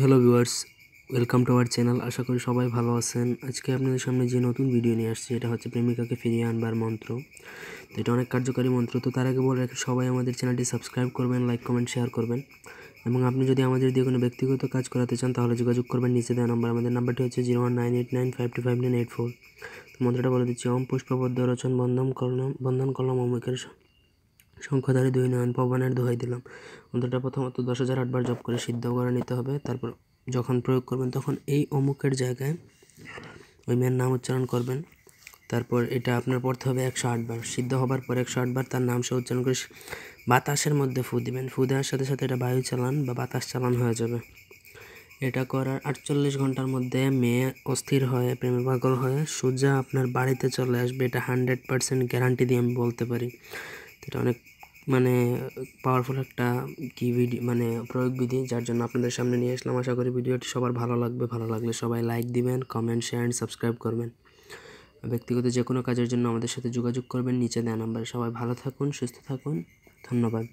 Hello viewers welcome to our channel আশা করি সবাই ভালো আছেন। আজকে আপনাদের সামনে যে নতুন ভিডিও নিয়ে আসছি, এটা হচ্ছে প্রেমিকাকে ফিরিয়ে আনবার মন্ত্র। তো এটা অনেক কার্যকারী মন্ত্র। তো তার আগে বলে রাখি, সবাই আমাদের চ্যানেলটি সাবস্ক্রাইব করবেন লাইক কমেন্ট শেয়ার করবেন। এবং আপনি যদি আমাদের দিয়ে কোনো ব্যক্তিগত কাজ করাতে চান, তাহলে যোগাযোগ করবেন। নিচে দেওয়া নাম্বার আমাদের নাম্বারটি হচ্ছে zero one nine eight nine five two five nine eight four তো মন্ত্রটা বলে দিচ্ছি, ওম পুষ্পবদ্ধ রচন বন্ধন করলাম বন্ধন করলাম অমুকের শঙ্খধারী দুই নয়ন পবনের দোহাই দিলাম। মন্ত্রটা প্রথমত দশ হাজার আটবার জপ করে সিদ্ধ করে নিতে হবে। তারপর যখন প্রয়োগ করবেন তখন এই অমুকের জায়গায় ওই মেয়ের নাম উচ্চারণ করবেন। তারপর এটা আপনার পড়তে হবে একশো আটবার। সিদ্ধ হবার পর একশো আটবার তার নাম সে উচ্চারণ করে বাতাসের মধ্যে ফু দিবেন। ফু দেওয়ার সাথে সাথে এটা বায়ু চালান বা বাতাস চালান হয়ে যাবে। এটা করার আটচল্লিশ ঘণ্টার মধ্যে মেয়ে অস্থির হয়ে, প্রেমে পাগল হয়ে সোজা আপনার বাড়িতে চলে আসবে। এটা হান্ড্রেড পার্সেন্ট গ্যারান্টি দিয়ে আমি বলতে পারি। এটা অনেক মানে পাওয়ারফুল একটা কি ভিডিও মানে প্রয়োগ বিধি যার জন্য আপনাদের সামনে নিয়ে আসলাম। আশা করি ভিডিওটি সবার ভালো লাগবে। ভালো লাগলে সবাই লাইক দিবেন কমেন্ট শেয়ার অ্যান্ড সাবস্ক্রাইব করবেন। ব্যক্তিগত যে কোনো কাজের জন্য আমাদের সাথে যোগাযোগ করবেন। নিচে দেওয়া নাম্বারে সবাই ভালো থাকুন, সুস্থ থাকুন। ধন্যবাদ।